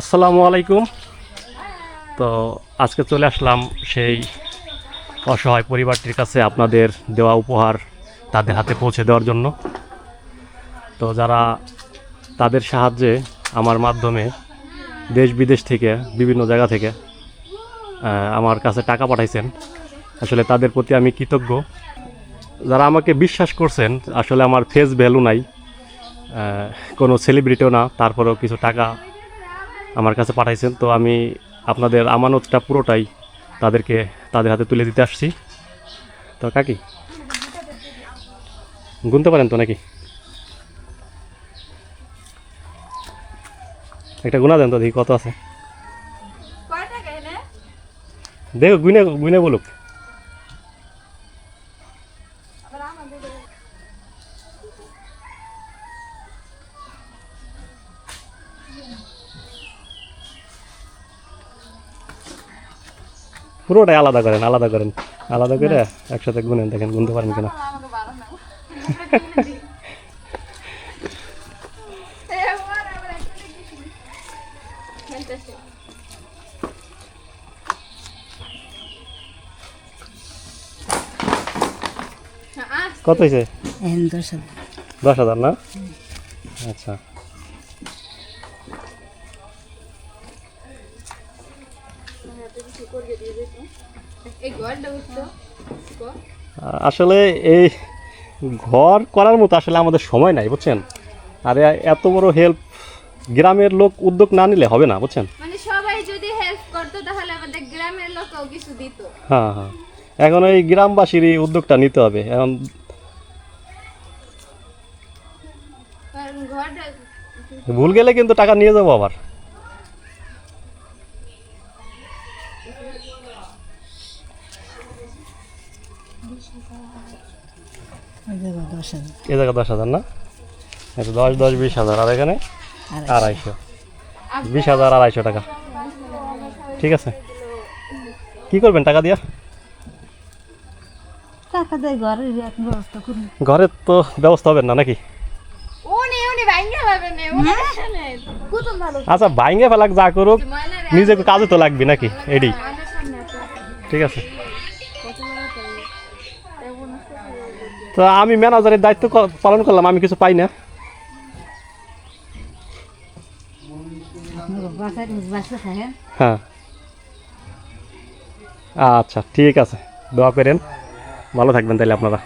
আসসালামু আলাইকুম। তো আজকে চলে আসলাম সেই অসহায় পরিবারটির কাছে আপনাদের দেওয়া উপহার তাদের হাতে পৌঁছে দেওয়ার জন্য। তো যারা তাদের সাহায্যে আমার মাধ্যমে দেশ বিদেশ থেকে, বিভিন্ন জায়গা থেকে আমার কাছে টাকা পাঠাইছেন, আসলে তাদের প্রতি আমি কৃতজ্ঞ। যারা আমাকে বিশ্বাস করছেন, আসলে আমার ফেস ভ্যালু নাই কোনো সেলিব্রিটিও না, তারপরেও কিছু টাকা আমার কাছে পাঠাইছেন তো আমি আপনাদের আমানতটা পুরোটাই তাদেরকে তাদের হাতে তুলে দিতে আসছি। তো কাকি গুনতে পারেন তো নাকি? একটা গুণা দেন তো দেখি কত আছে। দেখো গুনে গুনে বলুক। পুরোটাই আলাদা করেন আলাদা করেন আলাদা করে একসাথে গুনেন দেখেন গুনতে পারেন কিনা। হ্যাঁ কত হয়েছে দশ হাজার না? আচ্ছা। আসলে এই ঘর করার মতো আসলে আমাদের সময় নাই বুঝছেন? আর এত বড় হেল্প গ্রামের লোক উদ্যোগ না নিলে হবে না বুঝছেন? মানে সবাই যদি হেল্প করতো তাহলে আমাদের গ্রামের লোকও কিছু দিত। হ্যাঁ হ্যাঁ। এখন ওই গ্রামবাসীরই উদ্যোগটা নিতে হবে। এখন ভুল গেলে কিন্তু টাকা নিয়ে যাব আবার। এ জায়গা দশ হাজার না? আচ্ছা দশ দশ বিশ হাজার আর এখানে? আড়াইশো। বিশ হাজার আড়াইশো টাকা। ঠিক আছে। কি করবেন টাকা দিয়া? টাকা দেয় ঘরের ব্যবস্থা করুন। ঘরের তো ব্যবস্থা হবে না নাকি? ভালো। আচ্ছা বাইঙ্গে ফেলাক যা করুক নিজেকে কাজে তো লাগবে নাকি এডি? ঠিক আছে। তো আমি ম্যানেজারের দায়িত্ব পালন করলাম, আমি কিছু পাই না। হ্যাঁ। আচ্ছা ঠিক আছে। দোয়া করেন। ভালো থাকবেন তাহলে আপনারা।